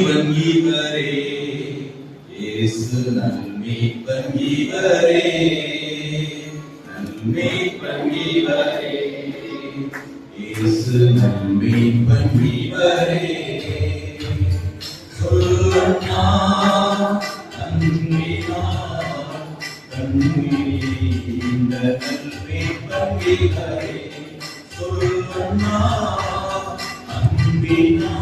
இவன் இவரே. இயேசு நன்மீட்பன் இவரே. நன்மீட்பன் இவரே. இயேசு நன்மீட்பன் இவரே. சொல்லண்ணா நன்மீனா நன்மீ இந்த நன்மீட்பன் இவரே. சொல்லண்ணா அன்பினா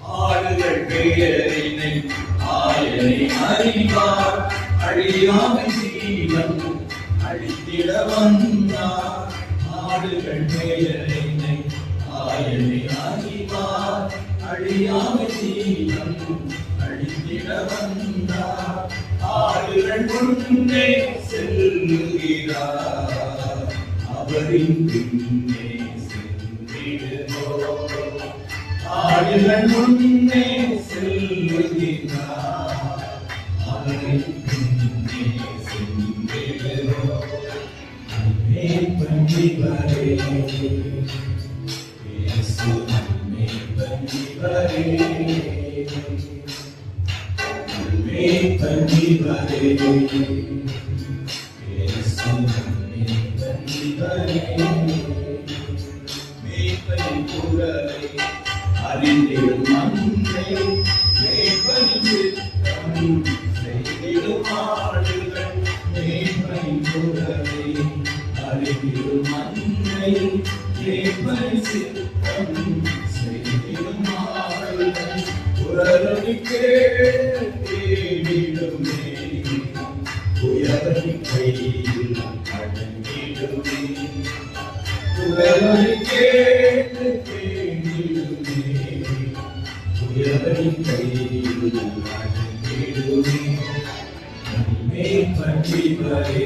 ஆடுகள் பெயரினை ஆயனை அறிவார். அழியாமை ஜீவன் அழித்திட வந்தார். ஆடுகள் பெயரினை ஆயனை அறிவார் அழியாமை ஜீவன் அழித்திட வந்தார் ஆடுகள் முன்னே செல்லுகிறார் அவரின் பின்னே சென்றிடுவோம் ஆடுகள் முன்னே செல்லுகிறார் அவரின் அறிந்திடும் அன்னை மேய்ப்பனின் சித்தம் அறிந்திடும் அன்னை மேய்ப்பனின் சித்தம் செய்திடும் ஆடுகள் குரலை கேட்டிடுமே உயர்வை கையில் அடங்கிடுமே உயர்வை கேட்டு தேடிடுமே உயர்வை கையில் அடங்கிடுமே நம்மை பற்றிவரே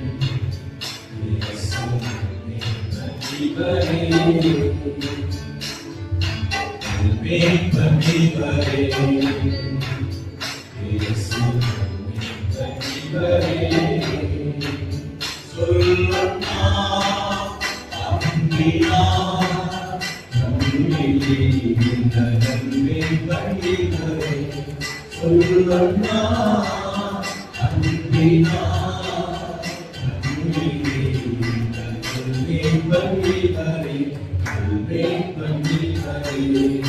Thank you. mein bhare Make the I